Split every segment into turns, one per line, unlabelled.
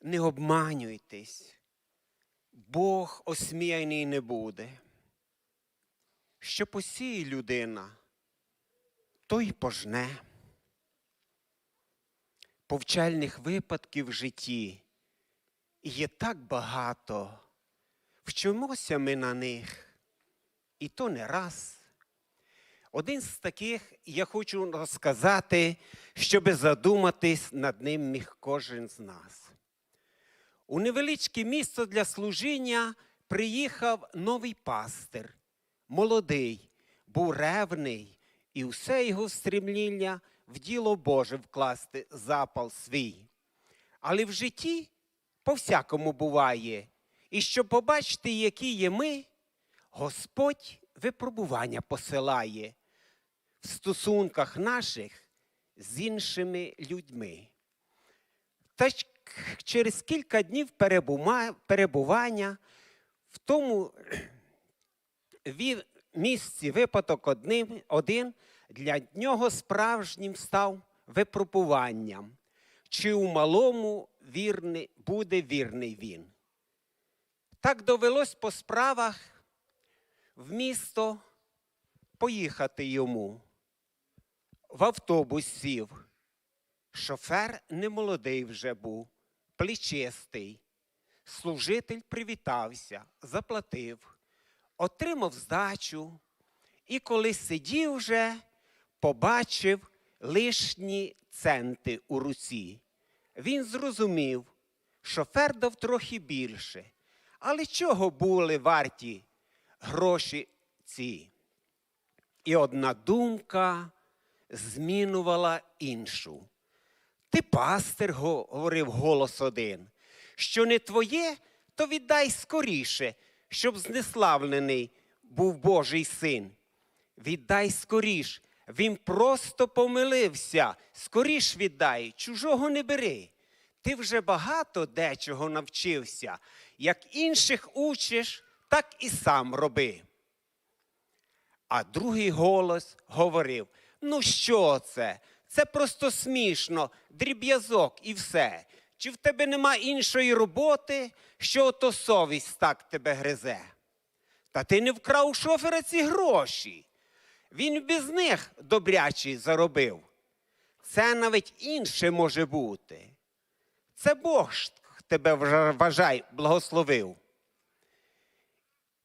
Не обманюйтесь, Бог осміяний не буде. Що посіє людина, то й пожне. Повчальних випадків в житті є так багато. Вчимося ми на них, і то не раз. Один з таких я хочу розказати, щоб задуматись над ним міг кожен з нас. У невеличке місто для служіння приїхав новий пастир, молодий, був ревний, і все його стремління в діло Боже вкласти запал свій. Але в житті по-всякому буває. І щоб побачити, які є ми, Господь випробування посилає в стосунках наших з іншими людьми. Та через кілька днів перебування в тому місці випадок один для нього справжнім став випробуванням, чи у малому вірний, буде вірний він. Так довелось по справах в місто поїхати йому. В автобус сів. Шофер немолодий вже був, плечистий. Служитель привітався, заплатив, отримав здачу, і коли сидів вже, побачив лишні центи у руці. Він зрозумів, шофер дав трохи більше. Але чого були варті гроші ці? І одна думка змінювала іншу. Ти пастир, говорив голос один, що не твоє, то віддай скоріше, щоб знеславлений був Божий син. Віддай скоріш. Він просто помилився. Скоріш віддай, чужого не бери. Ти вже багато дечого навчився. Як інших учиш, так і сам роби. А другий голос говорив: ну що це? Це просто смішно, дріб'язок і все. Чи в тебе нема іншої роботи, що ото совість так тебе гризе? Та ти не вкрав у шофера ці гроші. Він без них добрячий заробив. Це навіть інше може бути. Це Бог тебе вважай, благословив.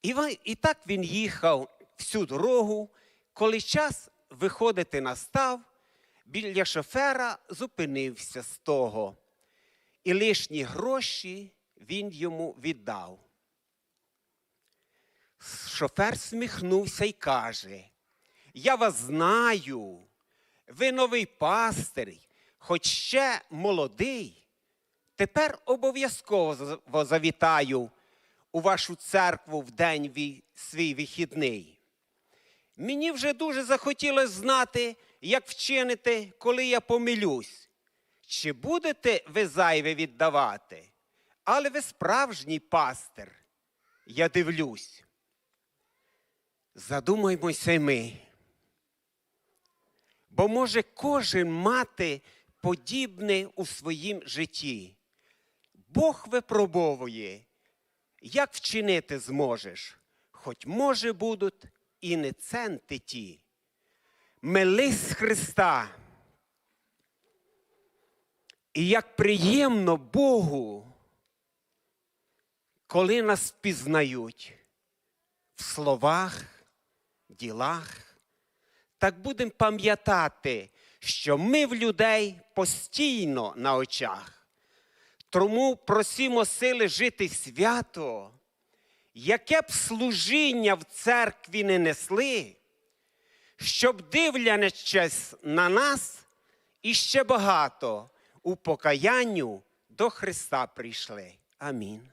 І, і так він їхав всю дорогу, коли час виходити настав, біля шофера зупинився з того. І лишні гроші він йому віддав. Шофер сміхнувся і каже: Я вас знаю, ви новий пастир, хоч ще молодий. Тепер обов'язково завітаю у вашу церкву в день свій вихідний. Мені вже дуже захотілося знати, як вчинити, коли я помилюсь. Чи будете ви зайве віддавати? Але ви справжній пастир, я дивлюсь. Задумаймося й ми. Бо може кожен мати подібне у своїм житті. Бог випробовує, як вчинити зможеш, хоч може будуть і не центи ті. Мились Христа. І як приємно Богу, коли нас пізнають в словах, ділах, так будемо пам'ятати, що ми в людей постійно на очах. Тому просімо сили жити свято, яке б служіння в церкві не несли, щоб дивлячись на нас, іще багато у покаянню до Христа прийшли. Амінь.